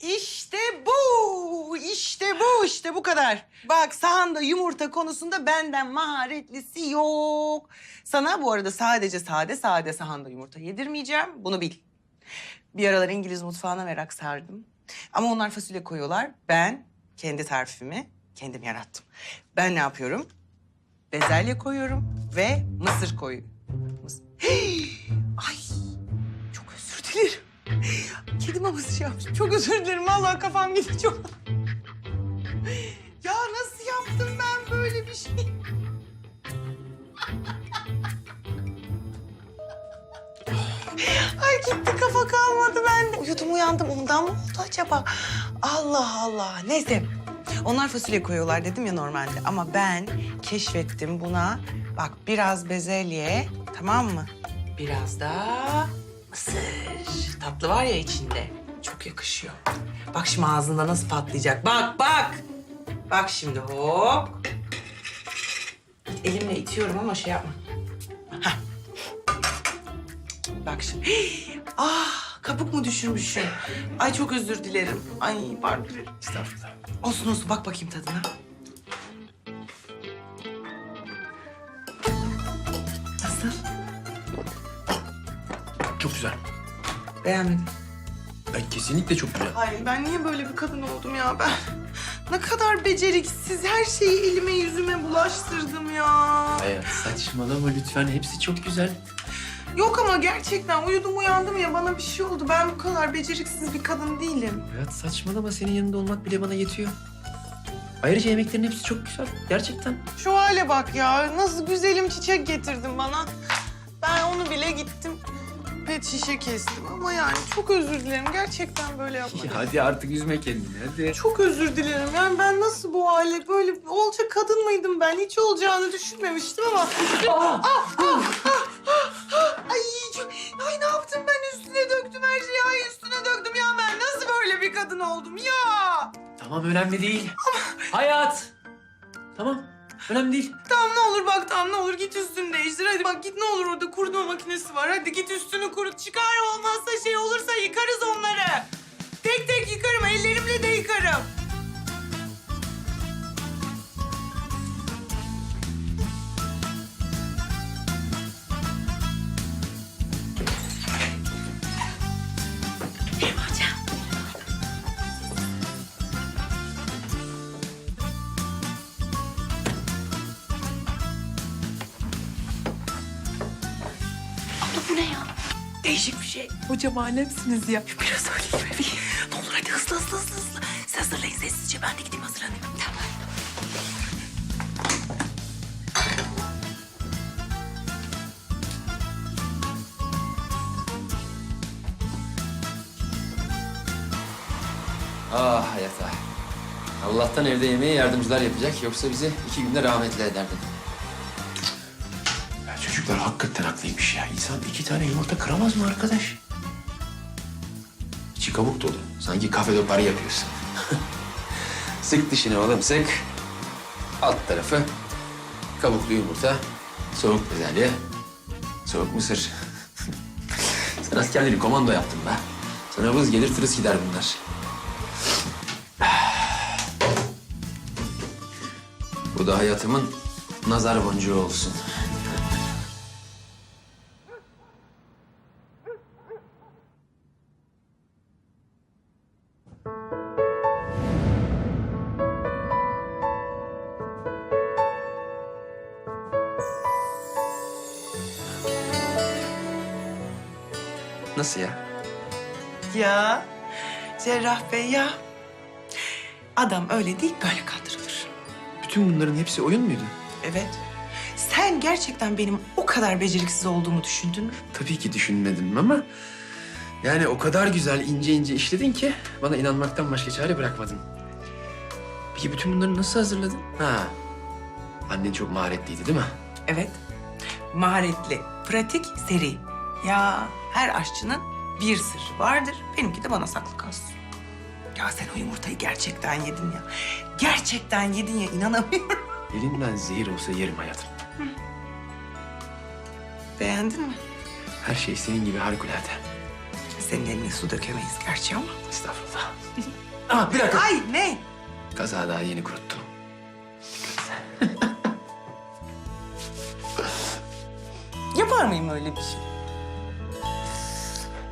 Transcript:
İşte bu, işte bu, işte bu kadar. Bak sahanda yumurta konusunda benden maharetlisi yok. Sana bu arada sadece sade sade sahanda yumurta yedirmeyeceğim, bunu bil. Bir aralar İngiliz mutfağına merak sardım. Ama onlar fasulye koyuyorlar. Ben kendi tarifimi kendim yarattım. Ben ne yapıyorum? Bezelye koyuyorum ve mısır koyuyorum. Mısır. Ay, çok özür dilerim. Kedi maması yapmışım. Çok özür dilerim. Vallahi kafam gitti çok. ya nasıl yaptım ben böyle bir şey? Ay gitti kafa kalmadı bende. Uyudum uyandım ondan mı oldu acaba? Allah Allah. Neyse. Onlar fasulye koyuyorlar dedim ya normalde. Ama ben keşfettim buna. Bak biraz bezelye tamam mı? Biraz da mısır. Tatlı var ya içinde. Çok yakışıyor. Bak şimdi ağzında nasıl patlayacak. Bak bak. Bak şimdi hop. Elimle itiyorum ama şey yapma. Hah. Bak şimdi. Ah kabuk mu düşürmüşüm? Ay çok özür dilerim. Ay pardon. Estağfurullah. Olsun olsun bak bakayım tadına. Beğenmedim. Ben kesinlikle çok güzel. Hayır ben niye böyle bir kadın oldum ya ben? Ne kadar beceriksiz her şeyi elime yüzüme bulaştırdım ya. Hayat saçmalama lütfen. Hepsi çok güzel. Yok ama gerçekten uyudum uyandım ya bana bir şey oldu. Ben bu kadar beceriksiz bir kadın değilim. Hayat saçmalama. Senin yanında olmak bile bana yetiyor. Ayrıca yemeklerin hepsi çok güzel. Gerçekten. Şu hale bak ya. Nasıl güzelim çiçek getirdin bana. Ben onu bile gittim. Pet şişe kestim ama yani çok özür dilerim. Gerçekten böyle yapmadım. hadi artık üzme kendini hadi. Çok özür dilerim. Yani ben nasıl bu hale böyle olacak kadın mıydım ben? Hiç olacağını düşünmemiştim ama. Ah, ah, ah, ah, ah. Ay, çok- ay ne yaptım ben üstüne döktüm her şeyi. Ay üstüne döktüm ya ben nasıl böyle bir kadın oldum ya? Tamam önemli değil. Hayat. Tamam. Önemli değil. Tamam ne olur bak tamam ne olur git üstünü değiştir. Hadi bak git ne olur orada kurutma makinesi var. Hadi git üstünü kurut. Çıkar Değişik bir şey. Hocam alemsiniz ya. Biraz öyle gibi. Ne olur hadi hızlı hızlı hızlı hızlı. Siz hazırlayın sessizce. Ben de gideyim hazırlanayım. Tamam. Ah hayat ah. Allah'tan evde yemeği yardımcılar yapacak. Yoksa bizi iki günde rahmetli ederdin. Çocuklar hakikaten haklıymış ya. İnsan iki tane yumurta kıramaz mı arkadaş? İçi kabuk dolu. Sanki kafede parı yapıyorsun. sık dişini oğlum sık. Alt tarafı kabuklu yumurta, soğuk bezelye, soğuk mısır. Sen askerleri komando yaptın be. Sana vız gelir tırıs gider bunlar. Bu da hayatımın nazar boncuğu olsun. Nasıl ya? Ya Cerrah Bey ya. Adam öyle değil böyle kandırılır. Bütün bunların hepsi oyun muydu? Evet. Sen gerçekten benim o kadar beceriksiz olduğumu düşündün mü? Tabii ki düşünmedim ama... Yani o kadar güzel ince ince işledin ki bana inanmaktan başka çare bırakmadın. Peki bütün bunları nasıl hazırladın? Ha. Annen çok maharetliydi değil mi? Evet. Maharetli, pratik, seri. Ya her aşçının bir sırrı vardır. Benimki de bana saklı kalsın. Ya sen o yumurtayı gerçekten yedin ya. Gerçekten yedin ya inanamıyorum. Elinden zehir olsa yerim hayatım. Beğendin mi? Her şey senin gibi harikulade. senin eline su dökemeyiz gerçi ama. Estağfurullah. Aa, bir dakika. Ay ne? Kaza daha yeni kuruttum. Yapar mıyım öyle bir şey?